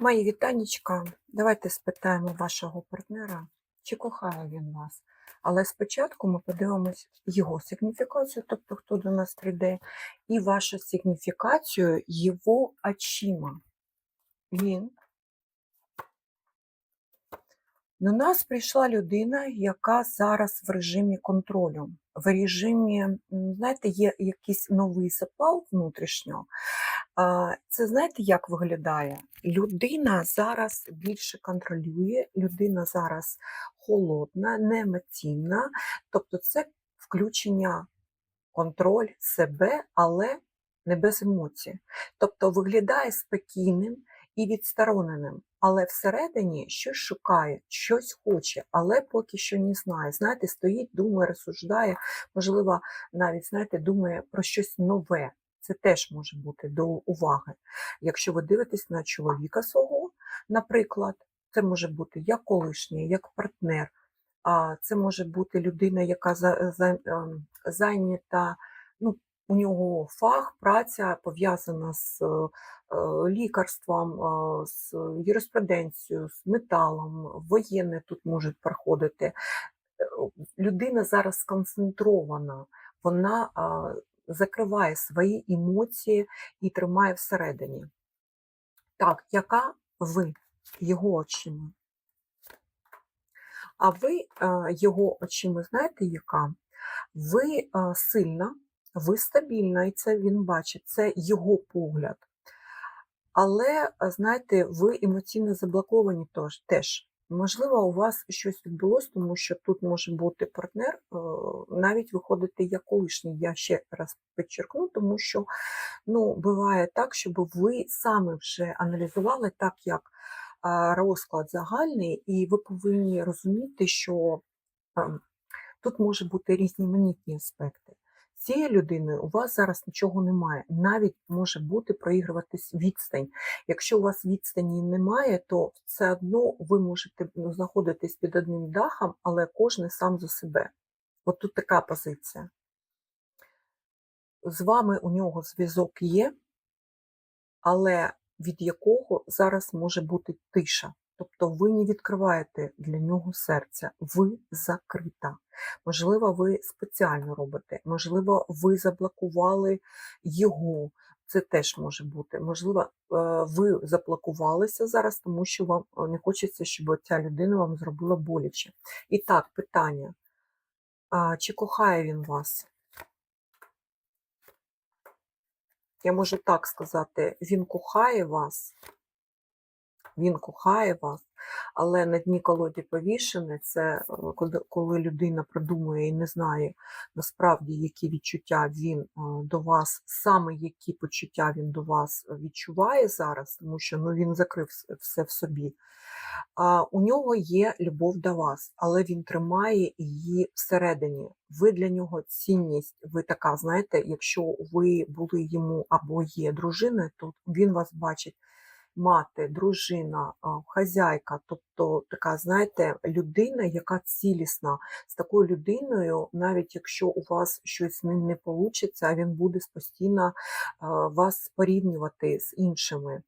Мої вітанечка. Давайте спитаємо вашого партнера, чи кохає він вас. Але спочатку ми подивимось його сигніфікацію, тобто хто до нас прийде, і вашу сигніфікацію його очима. Він. До нас прийшла людина, яка зараз в режимі контролю. В режимі, знаєте, є якийсь новий запал внутрішньо. Це знаєте, як виглядає? Людина зараз більше контролює, людина зараз холодна, не емоційна, тобто це включення контроль себе, але не без емоцій. Тобто виглядає спокійним і відстороненим, але всередині щось шукає, щось хоче, але поки що не знає. Знаєте, стоїть, думає, розсуждає, можливо, навіть знаєте, думає про щось нове. Це теж може бути до уваги. Якщо ви дивитесь на чоловіка свого, наприклад, це може бути як колишній, як партнер, а це може бути людина, яка ем, зайнята, ну, у нього фах, праця пов'язана з е, лікарством, е, з юриспруденцією, з металом, воєнне тут можуть проходити. Е, Людина зараз сконцентрована, вона закриває свої емоції і тримає всередині. Так, яка ви його очима? А ви його очима знаєте, яка? Ви сильна, ви стабільна, і це він бачить, це його погляд. Але, е, знаєте, ви емоційно заблоковані теж. Можливо, у вас щось відбулося, тому що тут може бути партнер, е, навіть виходити як колишній. Я ще раз підчеркну, тому що ну, буває так, щоб ви саме вже аналізували так, як розклад загальний, і ви повинні розуміти, що ем, тут може бути різноманітні аспекти. Цією людиною у вас зараз нічого немає, навіть може бути проігруватись відстань. Якщо у вас відстані немає, то все одно ви можете ну, знаходитись під одним дахом, але кожен сам за себе. От тут така позиція. З вами у нього зв'язок є, але від якого зараз може бути тиша. Тобто ви не відкриваєте для нього серця, ви закрита. Можливо, ви спеціально робите, можливо, ви заблокували його. Це теж може бути. Можливо, е, ви заблокувалися зараз, тому що вам е, не хочеться, щоб ця людина вам зробила боляче. І так, питання: чи кохає він вас? Я можу так сказати, він кохає вас, він кохає вас, але на дні колоді повішене це е, коли- людина продумує і не знає насправді, які відчуття він е, до вас, саме які почуття він до вас відчуває зараз, тому що ну, він закрив все в собі. А у нього є любов до вас, але він тримає її всередині. Ви для нього цінність. Ви така, знаєте, якщо ви були йому або є дружиною, то він вас бачить мати, дружина, хазяйка, тобто така, знаєте, людина, яка цілісна. З такою людиною, навіть якщо у вас щось з ним не вийде, він буде постійно вас порівнювати з іншими.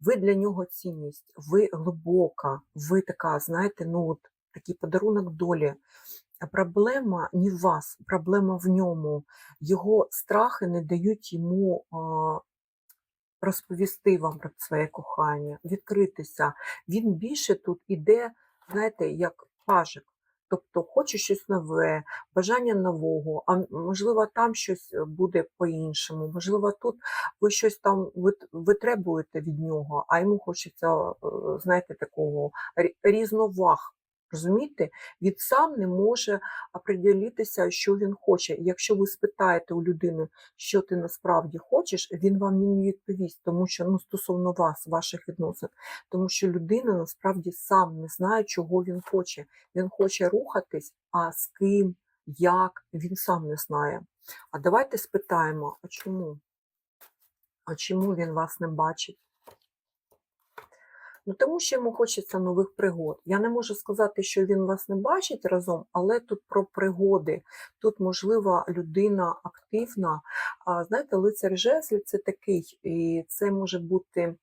Ви для нього цінність, ви глибока, ви така, знаєте, ну от такий подарунок долі. Проблема не в вас, проблема в ньому. Його страхи не дають йому розповісти вам про своє кохання, відкритися. Він більше тут іде, знаєте, як пажик. Тобто хоче щось нове, бажання нового, а можливо, там щось е, буде по-іншому, можливо, тут ви щось там витребуєте від нього, а йому хочеться, е, знаєте, такого рі- різноваг. Розумієте? Він сам не може оприділитися, що він хоче. Якщо ви спитаєте у людини, що ти насправді хочеш, він вам не відповість, тому що ну, стосовно вас, ваших відносин, тому що людина насправді сам не знає, чого він хоче. Він хоче рухатись, а з ким, як, він сам не знає. А давайте спитаємо, а чому? А чому він вас не бачить? Ну, тому що йому хочеться нових пригод. Я не можу сказати, що він вас не бачить разом, але тут про пригоди. Тут, можливо, людина активна. А знаєте, лицар жезлів це такий, і це може бути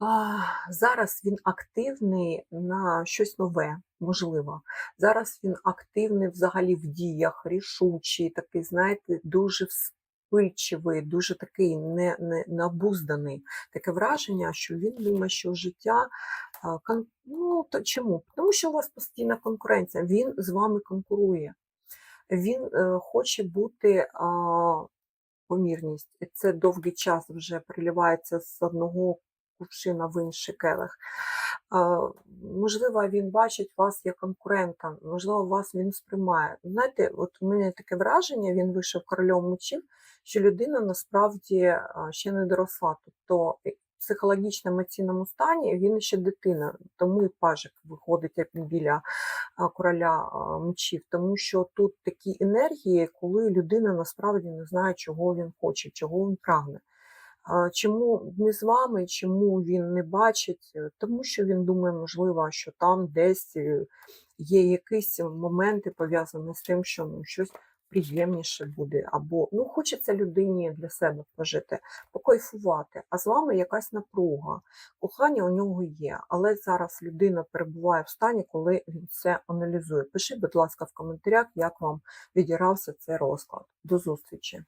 А, зараз він активний на щось нове, можливо. Зараз він активний взагалі в діях, рішучий, такий, знаєте, дуже вспильчивий, дуже такий не, не, набузданий. Таке враження, що він думає, що життя. Ну, то чому? Тому що у вас постійна конкуренція. Він з вами конкурує. Він е, хоче бути е, помірність. Це довгий час вже переливається з одного кувшина в інший келих. Можливо, він бачить вас як конкурента, можливо, вас він сприймає. Знаєте, от у мене таке враження, він вийшов корольом мечів, що людина насправді ще не доросла. Тобто е, в психологічно-емоційному стані він ще дитина, тому і пажик виходить біля короля а, мечів, тому що тут такі енергії, коли людина насправді не знає, чого він хоче, чого він прагне. Чому не з вами, чому він не бачить? Е, Тому що він думає, можливо, що там десь е, є якісь моменти пов'язані з тим, що ну, щось приємніше буде, або ну хочеться людині для себе пожити, покайфувати. А з вами якась напруга. Кохання у нього є, але зараз людина перебуває в стані, коли він це аналізує. Пишіть, будь ласка, в коментарях, як вам відірався цей розклад. До зустрічі!